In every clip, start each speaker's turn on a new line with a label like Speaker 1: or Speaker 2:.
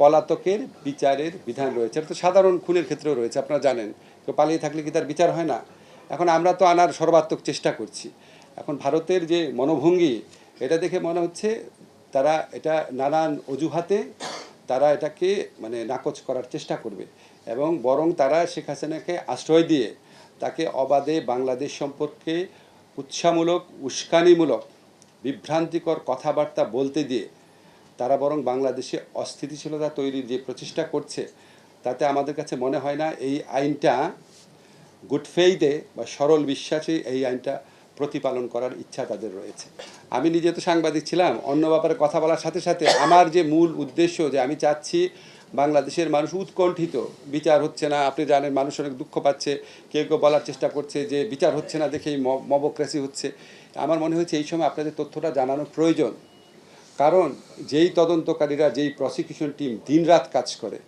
Speaker 1: পলাতকের বিচারের বিধান রয়েছে। তো সাধারণ খুনের ক্ষেত্রেও রয়েছে, আপনারা জানেন। কেউ পালিয়ে থাকলে কি তার বিচার হয় না? এখন আমরা তো আনার সর্বাত্মক চেষ্টা করছি। এখন ভারতের যে মনোভঙ্গি, এটা দেখে মনে হচ্ছে তারা এটা নানান অজুহাতে তারা এটাকে মানে নাকচ করার চেষ্টা করবে এবং বরং তারা শেখ হাসিনাকে আশ্রয় দিয়ে তাকে অবাধে বাংলাদেশ সম্পর্কে উৎসাহমূলক, উস্কানিমূলক, বিভ্রান্তিকর কথাবার্তা বলতে দিয়ে তারা বরং বাংলাদেশে অস্থিতিশীলতা তৈরির যে প্রচেষ্টা করছে, তাতে আমাদের কাছে মনে হয় না এই আইনটা গুড ফেইদে বা সরল বিশ্বাসে এই আইনটা প্রতিপালন করার ইচ্ছা তাদের রয়েছে। আমি নিজে তো সাংবাদিক ছিলাম, অন্য ব্যাপারে কথা বলার সাথে সাথে আমার যে মূল উদ্দেশ্য যে আমি চাচ্ছি বাংলাদেশের মানুষ উৎকণ্ঠিত, বিচার হচ্ছে না, আপনি জানেন মানুষ অনেক দুঃখ পাচ্ছে, কেউ কেউ বলার চেষ্টা করছে যে বিচার হচ্ছে না দেখেই মবক্রেসি হচ্ছে। আমার মনে হচ্ছে এই সময় আপনাদের তথ্যটা জানানো প্রয়োজন। কারণ যেই তদন্তকারীরা, যেই প্রসিকিউশন টিম দিনরাত কাজ করে,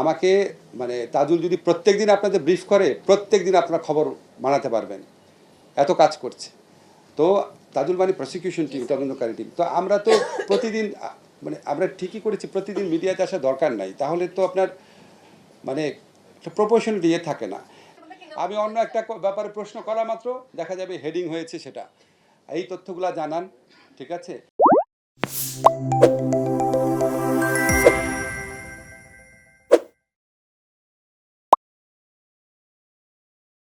Speaker 1: আমাকে মানে তাজুল যদি প্রত্যেক দিন আপনাদের ব্রিফ করে প্রত্যেক দিন আপনার খবর বানাতে পারবেন। এত কাজ করছে। তো তাজুল মানে প্রসিকিউশন টিম তদন্তকারী টিম তো আমরা তো প্রতিদিন মানে আমরা ঠিকই করেছি, প্রতিদিন মিডিয়াতে আসা দরকার নাই। তাহলে তো আপনার মানে প্রপোর্শন দিয়ে থাকে না। আমি অন্য একটা ব্যাপারে প্রশ্ন করা মাত্র, দেখা যাবে হেডিং হয়েছে সেটা। এই তথ্যগুলা জানান, ঠিক আছে? Thank you.